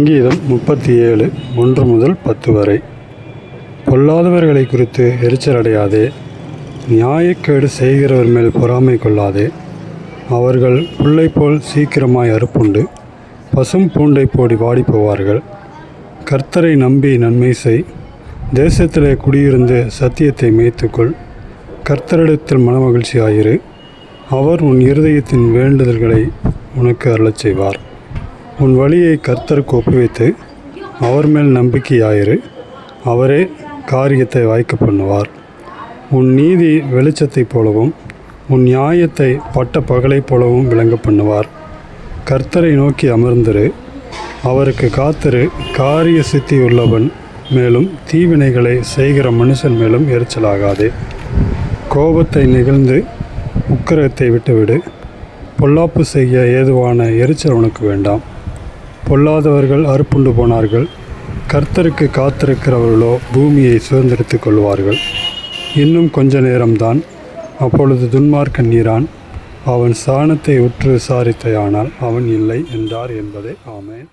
சங்கீதம் முப்பத்தி ஏழு ஒன்று முதல் பத்து வரை. பொல்லாதவர்களை குறித்து எரிச்சல் அடையாதே. நியாயக்கேடு செய்கிறவர் மேல் பொறாமை கொள்ளாதே. அவர்கள் புல்லை போல் சீக்கிரமாய் அறுப்புண்டு. பசும் பூண்டை போடி வாடி போவார்கள். கர்த்தரை நம்பி நன்மை செய். தேசத்திலே குடியிருந்து சத்தியத்தை மேய்த்துக்கொள். கர்த்தரிடத்தில் மனமகிழ்ச்சியாயிரு. அவர் உன் இருதயத்தின் வேண்டுதல்களை உனக்கு அருளச் செய்வார். உன் வழியை கர்த்தருக்கு ஒப்புவித்து அவர் மேல் நம்பிக்கையாயிரு. அவரே காரியத்தை வாய்க்க பண்ணுவார். உன் நீதி வெளிச்சத்தைப் போலவும் உன் நியாயத்தை பட்ட பகலைப் போலவும் விளங்க பண்ணுவார். கர்த்தரை நோக்கி அமர்ந்திரு. அவருக்கு காத்திரு. காரிய சித்தி உள்ளவன் மேலும் தீவினைகளை செய்கிற மனுஷன் மேலும் எரிச்சலாகாதே. கோபத்தை நிகழ்ந்து உக்கரத்தை விட்டுவிடு. பொல்லாப்பு செய்ய ஏதுவான எரிச்சல் உனக்கு வேண்டாம். பொல்லாதவர்கள் அறுப்புண்டு போனார்கள். கர்த்தருக்கு காத்திருக்கிறவர்களோ பூமியை சுதந்திரித்து கொள்வார்கள். இன்னும் கொஞ்ச நேரம்தான். அப்பொழுது துன்மார்க்கன் நீரான் அவன் சாணத்தை உற்று விசாரித்தையானால் அவன் இல்லை என்றார் என்பதே. ஆமேன்.